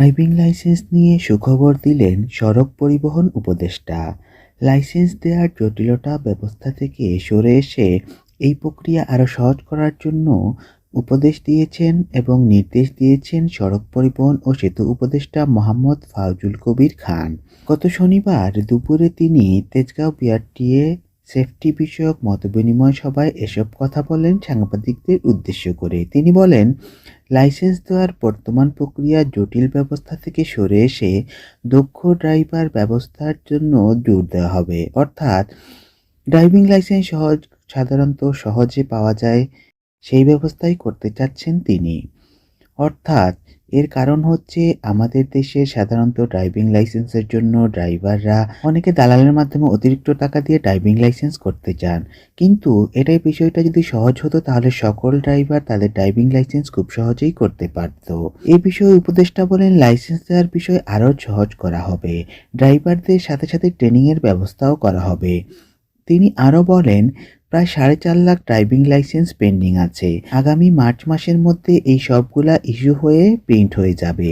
Driving licence নিয়ে সুখবর দিলেন সড়ক পরিবহন উপদেষ্টা। লাইসেন্স দেওয়ার জটিলতা ব্যবস্থা থেকে সরে এসে এই প্রক্রিয়া আরও সহজ করার জন্য উপদেশ দিয়েছেন এবং নির্দেশ দিয়েছেন সড়ক পরিবহন ও সেতু উপদেষ্টা মোহাম্মদ ফাউজুল কবির খান। গত শনিবার দুপুরে তিনি তেজগাঁও বিআরটিএ সেফটি বিষয়ক মতবিনিময় সভায় এসব কথা বলেন সাংবাদিকদের উদ্দেশ্য করে। তিনি বলেন, লাইসেন্স দেওয়ার বর্তমান প্রক্রিয়া জটিল ব্যবস্থা থেকে সরে এসে দক্ষ ড্রাইভার ব্যবস্থার জন্য জোর দেওয়া হবে। অর্থাৎ, ড্রাইভিং লাইসেন্স সহজ, সাধারণত সহজে পাওয়া যায়, সেই ব্যবস্থাই করতে চাচ্ছেন তিনি। অর্থাৎ এর কারণ হচ্ছে আমাদের দেশে সাধারণত ড্রাইভিং লাইসেন্সের জন্য ড্রাইভাররা অনেকে দালালের মাধ্যমে অতিরিক্ত টাকা দিয়ে ড্রাইভিং লাইসেন্স করতে চান। কিন্তু এটাই বিষয়টা যদি সহজ হতো, তাহলে সকল ড্রাইভার তাদের ড্রাইভিং লাইসেন্স খুব সহজেই করতে পারত। এ বিষয়ে উপদেষ্টা বলেন লাইসেন্স দেওয়ার বিষয় আরও সহজ করা হবে। ড্রাইভারদের সাথে সাথে ট্রেনিংয়ের ব্যবস্থাও করা হবে। তিনি আরও বলেন প্রায় সাড়ে চার লাখ ড্রাইভিং লাইসেন্স পেন্ডিং আছে। আগামী মার্চ মাসের মধ্যে এই সবগুলা ইস্যু হয়ে প্রিন্ট হয়ে যাবে।